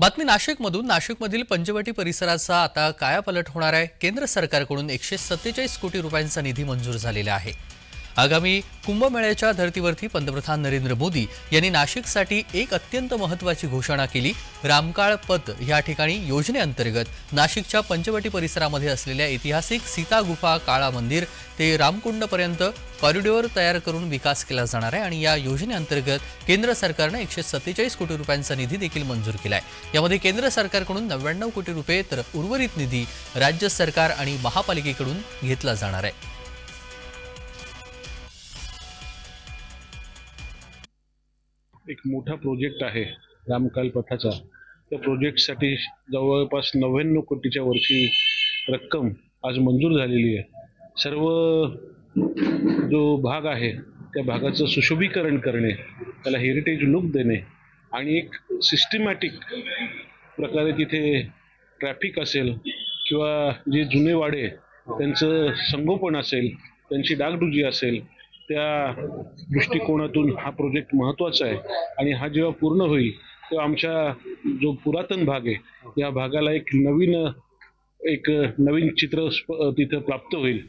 बातमी नाशिकमधून. नाशिकमधील पंचवटी परिसराचा आता कायापालट होणार आहे. केंद्र सरकारकडून एकशे सत्तेचाळीस कोटी रुपयांचा निधी मंजूर झालेला आहे. आगामी कुंभमेळ्याच्या धर्तीवरती पंतप्रधान नरेंद्र मोदी यांनी नाशिकसाठी एक अत्यंत महत्त्वाची घोषणा केली. रामकाळ पथ या ठिकाणी योजनेअंतर्गत नाशिकच्या पंचवटी परिसरामध्ये असलेल्या ऐतिहासिक सीता गुफा काळा मंदिर ते रामकुंडपर्यंत कॉरिडॉर तयार करून विकास केला जाणार आहे आणि या योजनेअंतर्गत केंद्र सरकारनं एकशे सत्तेचाळीस कोटी रुपयांचा निधी देखील मंजूर केला आहे यामध्ये केंद्र सरकारकडून नव्याण्णव कोटी रुपये तर उर्वरित निधी राज्य सरकार आणि महापालिकेकडून घेतला जाणार आहे. एक मोठा प्रोजेक्ट आहे रामकाल पथाचा त्या प्रोजेक्टसाठी जवळपास नव्याण्णव कोटीच्या वरची रक्कम आज मंजूर झालेली आहे. सर्व जो भाग आहे त्या भागाचं सुशोभीकरण करणे त्याला हेरिटेज लुक देणे आणि एक सिस्टमॅटिक प्रकारे तिथे ट्रॅफिक असेल किंवा जे जुने वाडे त्यांचं संगोपन असेल त्यांची डागडुजी असेल त्या दृष्टिकोनातून हा प्रोजेक्ट महत्त्वाचा आहे. आणि हा जेव्हा पूर्ण होईल तेव्हा आमच्या जो पुरातन भाग आहे या भागाला एक नवीन एक नवीन चित्र स्प- तिथं प्राप्त होईल.